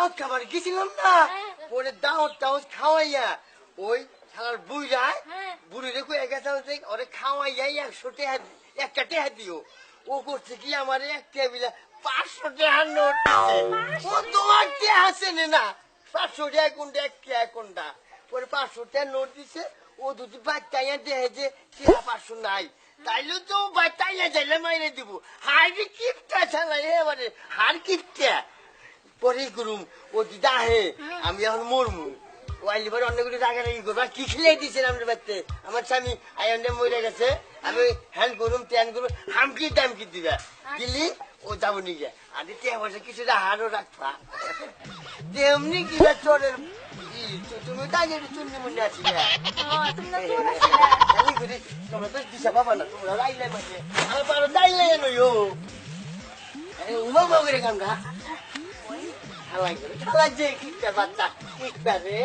দাওয়াত খাবার গেছিলাম না। পরে দাওয়াত টাওয়াত খাওয়াইয়া ওই শালার বুইরা হ্যাঁ। বুড়ি রেখে যে ওরে খাওয়াইয়া একশো টাকা একটা টাকা দিও। ও করছে কি আমার এক টেবিলে পাঁচশো টাকা নোট। ও তোমার টাকা আছে না। পাঁচশো টাকা কোনটা এক টাকা কোনটা? পরে পাঁচশো টাকা নোট দিছে ও দুটি বাচ্চাইয়া দেহে যে টাকা পাঁচশো নাই। তাইলে তো বাচ্চাইয়া যাইলে মাইরে দিব। হাড়ি কিপটা চালাই এবারে হাড় কিপটা। পরে করুম ও দিদা হে, আমি এখন মরমু। ও আইলি পরে অন্য কিছু রাখা রাখি করব কি খেলে দিয়েছেন আপনার বাড়িতে? আমার স্বামী আয়নে মরে গেছে। আমি হ্যান্ড করুম ত্যান করুম হামকি টামকি দিবা। দিলি, ও যাব নিয়ে আর তে বসে কিছু হারও রাখবা। তেমনি কিবা চোরের তুমি তাই চুন্নি মুন্নি আছি তোমরা তো দিশা পাবা না, তোমরা রাইলে মানে আমার পারো দাইলে নইও। উমা করে কামটা হালাই করে খালা যে কিটা বাচ্চা কিটা রে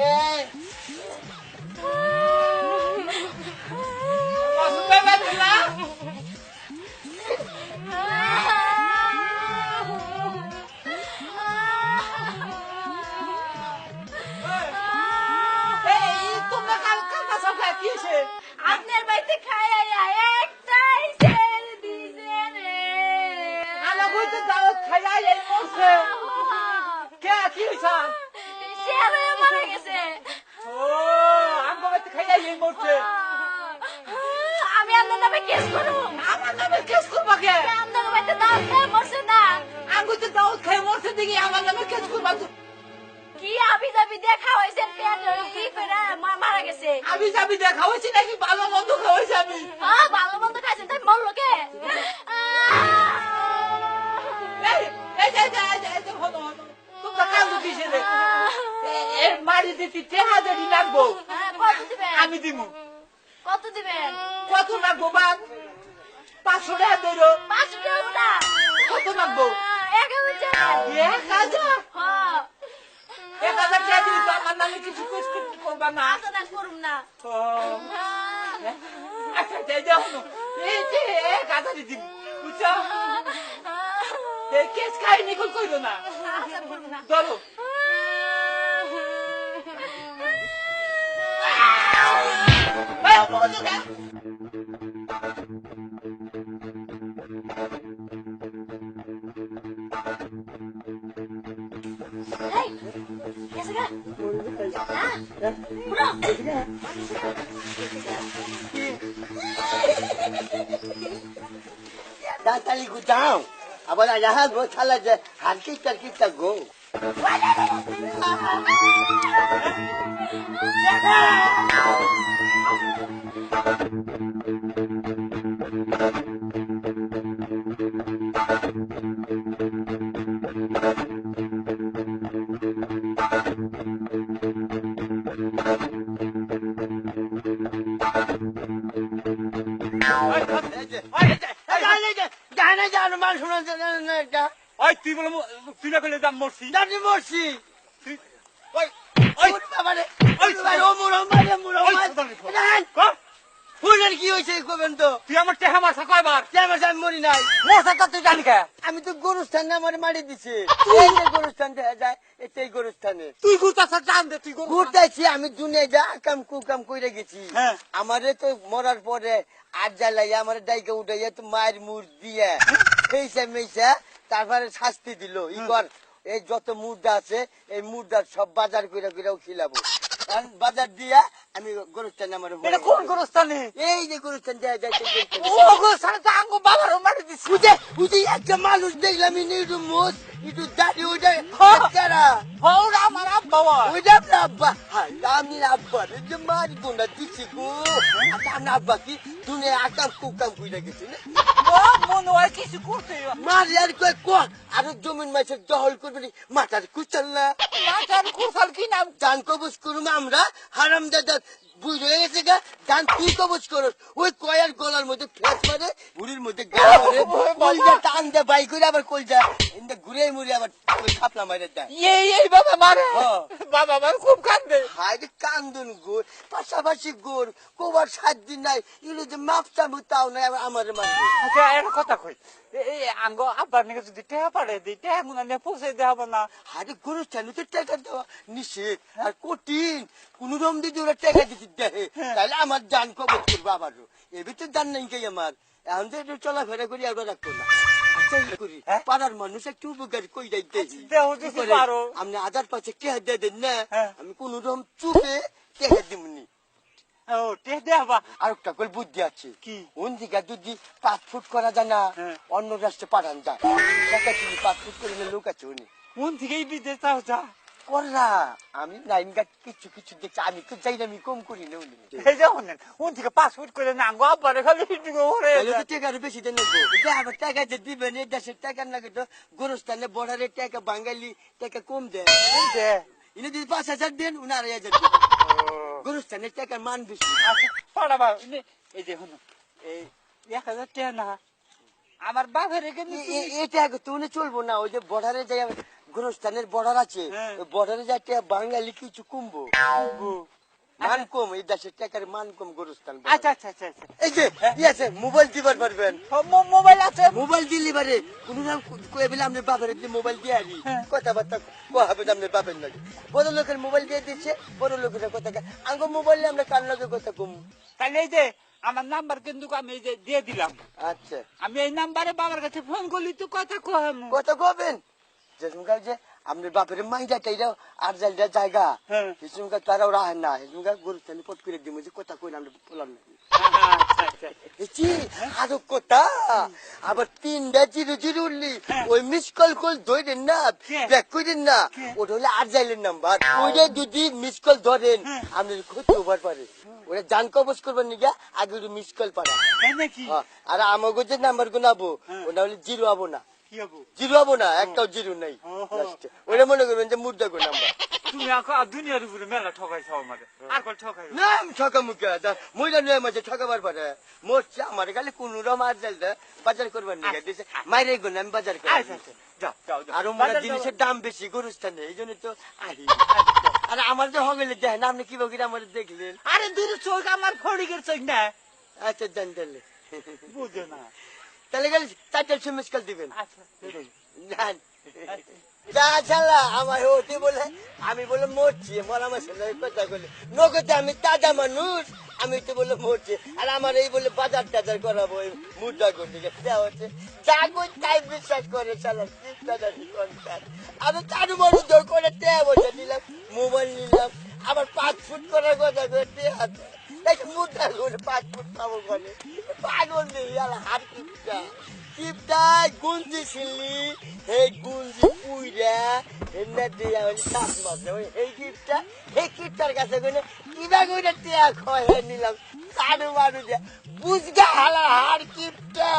আপনার বাড়িতে খাই একটাই ছেড়ে দিছে রে শেয়ার হয়ে মারা গেছে আমি আপনার নামে কেস করব আপনার বাড়িতে দাঁত খেয়ে মরছে না কি আবি যাবি দেখা হয়েছে পেট ই করে মা- মারা গেছে আমি যাবি দেখা হয়েছি নাকি ভালো মন্দ খাওয়াইছি আমি ভালো মন্দ খাইছেন তাই মরলো কে এই, এই এই এই এই হলো, হলো। তোমরা কান্দো কিসে মারি দিতে টেহা যদি লাগবো। হ্যাঁ, আমি দিমু। কত দিবেন? কত লাগবো বাদ পাঁচশো টাকা দেরো। পাঁচশো টাকা কত লাগবো? এক হাজার এক হাজার? হ্যাঁ। এক হাজার টাকা দিলে তো আমার নামে কিছু করবা না। আচ্ছা না করুম না। আচ্ছা আচ্ছা, এই যে হলো। এই যে এক হাজারই দিম বুঝছ? কেস খাইনি কই কইরো না? আচ্ছা করুম না। ধরো এই, বলো না। এই, গেছে গা? হ্যাঁ? উঠো। দাঁতালি গুটাও আবার রাহা গো জানে জানো মান ওই তুই বলে তুই না করলে দাম মরছি মরছি ফুলের কি তো। তুই আমার টেহা মারছা কয়বার? কেমন আমি মরি নাই। মরছা তা তুই জানি কে? আমি তো গরুস্থানে আমার মারি দিছে। এই যে গরুস্থান দেখা যায় গরুস্থানে। তুই গুতাছা জান দে তুই ঘুরতেছি আমি দুনিয়ায় যা কাম কুকাম কইরা গেছি। হ্যাঁ। আমারে তো মরার পরে আর জ্বালাই আমার ডাইকে উঠাইয়া তো মায়ের মুর দিয়ে ফেইসা মেইসা তারপরে শাস্তি দিল। ইগর এই যত মুর্দা আছে এই মুর্দার সব বাজার কইরা কইরাও খিলাবো। বাজার দিয়া আমি গরুস্থানে আমার এটা কোন গরস্থানে? এই যে গরুস্থান দেয়া গরুস্থানে। ও গরস্থানে তো আঙ্গো মারি দিছি। বুঝে বুঝে একটা মানুষ দেখলাম ইনি একটু মোষ একটু দাড়ি ওইটা কারা হৌরা আমার আব্বা ওই। আপনার আব্বা আমি আব্বা রে যে মারি কোনটা দিচ্ছি গো আচ্ছা আপনার আব্বা কি দুনে আকাম কুকাম কইরা গেছে না ও মনে হয় কিছু করতে মারি আর কয় ক আর জমিন মাছের দহল করবে নি মাথার কুচাল না মাথার কুসাল কি নাম দান কবজ করুম আমরা হারাম দাদা বুঝ হয়ে গেছে গা। দান তুই কবজ করস। ওই কয়ার গলার মধ্যে ফেস মারে বুড়ির মধ্যে গা মারে। কলজা টান দে বাই করে আবার কলজা এন্দা ঘুরে মুড়ি আবার খাপলা মারে দেয়। এই এই বাবা মারে। বাবা আমার খুব কান্দে। হাইরে কান্দন গোর। পাশাপাশি গোর। কোবার সাত দিন নাই। ইলে যে মাপ চামু তাও নাই আমার মারবে। আচ্ছা একটা কথা কই। এই আঙ্গ আব্বার নাকি যদি টেহা পাড়ে দিই টেহা গুনা নিয়ে পৌঁছে দেওয়া হবে না? হাইরে গরু চালু তো টাকা দেওয়া নিষেধ। আর কঠিন। কোন রকম দিদি ওরা টাকা দিতে দেয় তাহলে আমার করব আবারও। এবার তো নাই আমার? এখন একটু চলাফেরা করি আবার রাখব না? আচ্ছা হ্যাঁ? পাড়ার মানুষ একটু উপকার কই যাই যদি আপনি আধার পাশে টেহা দিয়ে দেন না? হ্যাঁ। আমি কোন রকম চুপে টেহা দিমনি। আর একটা করে বুদ্ধি আছে। কি? কোন দিকে যদি পাঁচ ফুট করা যায় না হ্যাঁ। অন্য রাষ্ট্রে পাঠান যায়। পাঁচ ফুট করে লোক আছে উনি। কোন থেকেই বিদেশ যা। কররা আমি লাইন গাছ কিছু কিছু দেখছি আমি তো যাই না আমি কম করি না উনি। এই যে শুনেন কোন থেকে পাসপোর্ট করে না আঙ্গ আব্বারে খালি হিটিকে ওরে টাকার বেশি দেন নেব এটা আবার টাকা যে দিবেন এই দেশের টাকা না তো গোরস্থানে বর্ডারের টাকা বাঙালি টাকা কম দেয়। ইনি যদি পাঁচ হাজার দেন উনি আড়াই হাজার দেন। গোরস্থানের টাকার মান বেশি। আচ্ছা পাড়াবা এই যে শুনুন এই এক হাজার টাকা না আমার বাপের এখানে এ- এ- এই তো উনি চলবো না ওই যে বর্ডারে যাই গোরস্থানের বর্ডার আছে হ্যাঁ। বর্ডারে যাই বাঙালি কিছু কমবো। মান কম এই দেশের টাকার মান কম গোরস্থান আচ্ছা আচ্ছা আচ্ছা আচ্ছা। এই যে ই আছে মোবাইল দিবার পারবেন। মোবাইল আছে। মোবাইল দিলি বারে কোন নাম কয়ে বলে আপনার বাপের দিয়ে মোবাইল দিয়ে হ্যাঁ। কথাবার্তা কোয়া হবে আপনার বাপের লাগে। বড় লোকের মোবাইল দিয়ে দিচ্ছে বড় লোকের কথা আঙ্গ মোবাইল আমরা কার লগে কথা কম? তাহলে এই যে আমার নাম্বার কিন্তু আমি দিয়ে দিলাম। আচ্ছা। আমি এই নাম্বারে বাবার কাছে ফোন করলি তো কথা কম কথা কবেন? যেসমকাল যে আপনার বাপের মাইজা টাইরা আর জায়গা জায়গা। হ্যাঁ। হিসুমকা তারাও রাহেন না। হিসুমকা গরু তেলে পট করে দিমু যে কথা কই আমরা বললাম না। আচ্ছা আচ্ছা এছি আরও কথা? আবার তিনটা জিরো জিরো উঠলি। ওই মিস কল কল ধরেন না কে? ব্যাক করেন না। ওটা হলে আর যাইলেন নাম্বার ওইটা যদি মিস কল ধরেন আপনার ক্ষতি হবার পারে। ওরা জান কবজ করবেন নিগা আগে মিস কল পারা হ্যাঁ, আর আমাকে যে নাম্বার গুনাবো হ্যাঁ। ওটা হলে জিরো হব না। জিরো হব না একটাও জিরো নাই ওটা মনে করবেন যে মুদ্রা গো নাম্বার তুমি আর দুনিয়ার উপরে মেলা ঠকাইছ আমাদের আর কল ঠকাই না আমি ঠকা মুখে মহিলা নয় মাঝে ঠকাবার পারে মোরছে আমার গালে কোন রকম আর যাইলে বাজার করবার নিগে দিছে মাইরে আমি বাজার করি আচ্ছা আচ্ছা। যাও যাও। আর বাজার জিনিসের দাম বেশি গরুস্থানে এই জন্য তো আহি। আচ্ছা। আর আমার যে হগলে দেখেন আপনি কীভাবে আমার দেখলেন? আরে দূর চোখ আমার ফড়িকের চোখ না। আচ্ছা তাহলে বুঝে না। তাহলে গেলে চারটার সময় কাল দিবেন। আচ্ছা। আমি বলে মরছি মরা কথা বলে নগদে আমি তাজা মানুষ আমি তো বলে মরছি। আর আমার এই বলে বাজার টাজার করাবো মুদ্রা করতে গেছে হচ্ছে যা কই তাই বিশ্বাস করে চালা আমি বড় জোর করে টেয়া বসে দিলাম মোবাইল নিলাম আবার পাঁচ ফুট করার কথা করে টেয়া মুদ্রা করে পাঁচ ফুট পাবো বলে। পাগল নেই হাত কিপটা কিপটায় গুঞ্জি ছিলি, এই গুঞ্জি পুইরা এনে দিয়া হলি চাষ মাসে ওই এই কিপটা এই কিপটার কাছে গেলে কিবা করে টিয়া খয়ে নিলাম। চারু মারু দিয়া, বুঝগা হালা হার কিপটা